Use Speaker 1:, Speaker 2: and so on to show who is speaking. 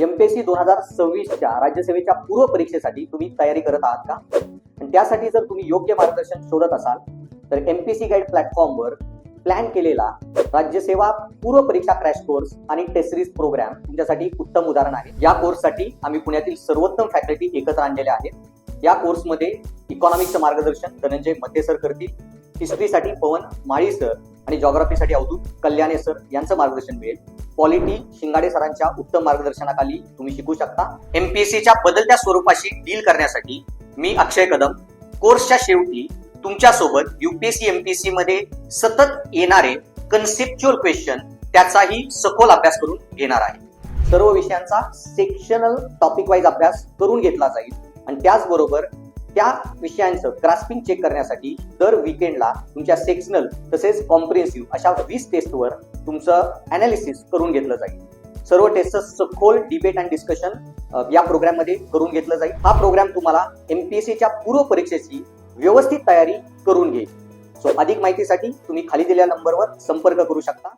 Speaker 1: MPSC दोन हजार सव्वीसच्या राज्यसेवेच्या पूर्व परीक्षेसाठी तुम्ही तयारी करत आहात का? आणि त्यासाठी जर तुम्ही योग्य मार्गदर्शन शोधत असाल तर एमपीएससी गाईड प्लॅटफॉर्मवर प्लॅन केलेला राज्यसेवा पूर्व परीक्षा क्रॅश कोर्स आणि टेस्ट सिरीज प्रोग्राम तुमच्यासाठी उत्तम उदाहरण आहे. या कोर्ससाठी आम्ही पुण्यातील सर्वोत्तम फॅकल्टी एकत्र आणलेल्या आहेत. या कोर्समध्ये इकॉनॉमिक्सचं मार्गदर्शन धनंजय मते सर करतील हिस्ट्रीसाठी पवन माळी सर आणि जॉग्राफीसाठी अवधूत कल्याणे सर यांचं मार्गदर्शन मिळेल. पॉलिटी शिंगाडे सरांच्या उत्तम मार्गदर्शनाखाली तुम्ही शिकू शकता. एमपीएससीच्या बदलत्या स्वरूपाशी डील करण्यासाठी मी अक्षय कदम. कोर्सच्या शेवटी तुमच्यासोबत युपीएससी एमपीएससी मध्ये सतत येणारे कन्सेप्च्युअल क्वेश्चन त्याचाही सखोल अभ्यास करून घेणार आहे. सर्व विषयांचा सेक्शनल टॉपिक वाईज अभ्यास करून घेतला जाईल. आणि त्याचबरोबर त्या विषयांचं ग्रास्पिंग चेक करण्यासाठी दर विकेंडला तुमच्या सेक्शनल तसेच कॉम्प्रिहेन्सिव्ह अशा वीस टेस्टवर तुमचं अनालिसिस करून घेतलं जाईल. सर्व टेस्टचं सखोल डिबेट अँड डिस्कशन या प्रोग्राममध्ये करून घेतलं जाईल. हा प्रोग्राम तुम्हाला एमपीएससीच्या पूर्व परीक्षेची व्यवस्थित तयारी करून घेईल. सो अधिक माहितीसाठी तुम्ही खाली दिलेल्या नंबरवर संपर्क करू शकता.